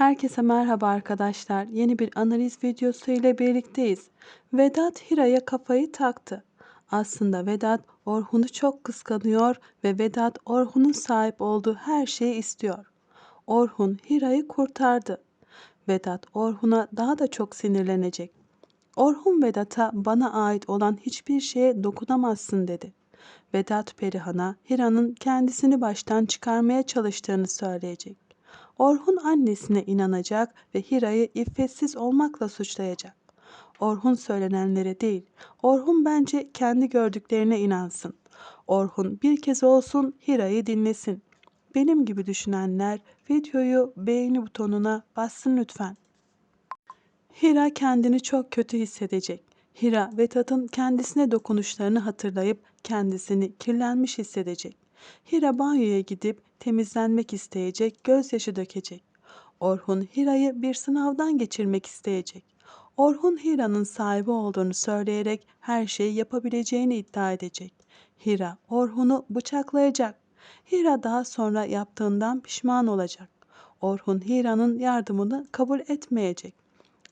Herkese merhaba arkadaşlar. Yeni bir analiz videosu ile birlikteyiz. Vedat Hira'ya kafayı taktı. Aslında Vedat Orhun'u çok kıskanıyor ve Vedat Orhun'un sahip olduğu her şeyi istiyor. Orhun Hira'yı kurtardı. Vedat Orhun'a daha da çok sinirlenecek. Orhun Vedat'a bana ait olan hiçbir şeye dokunamazsın dedi. Vedat Perihan'a Hira'nın kendisini baştan çıkarmaya çalıştığını söyleyecek. Orhun annesine inanacak ve Hira'yı iffetsiz olmakla suçlayacak. Orhun söylenenlere değil, Orhun bence kendi gördüklerine inansın. Orhun bir kez olsun Hira'yı dinlesin. Benim gibi düşünenler videoyu beğeni butonuna bassın lütfen. Hira kendini çok kötü hissedecek. Hira, Vedat'ın kendisine dokunuşlarını hatırlayıp kendisini kirlenmiş hissedecek. Hira banyoya gidip temizlenmek isteyecek, gözyaşı dökecek. Orhun Hira'yı bir sınavdan geçirmek isteyecek. Orhun Hira'nın sahibi olduğunu söyleyerek her şeyi yapabileceğini iddia edecek. Hira Orhun'u bıçaklayacak. Hira daha sonra yaptığından pişman olacak. Orhun Hira'nın yardımını kabul etmeyecek.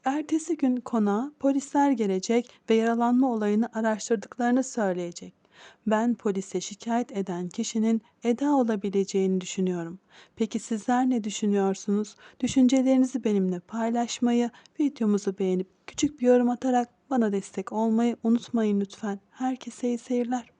Ertesi gün konağa polisler gelecek ve yaralanma olayını araştırdıklarını söyleyecek. Ben polise şikayet eden kişinin Eda olabileceğini düşünüyorum. Peki sizler ne düşünüyorsunuz? Düşüncelerinizi benimle paylaşmayı, videomuzu beğenip küçük bir yorum atarak bana destek olmayı unutmayın lütfen. Herkese iyi seyirler.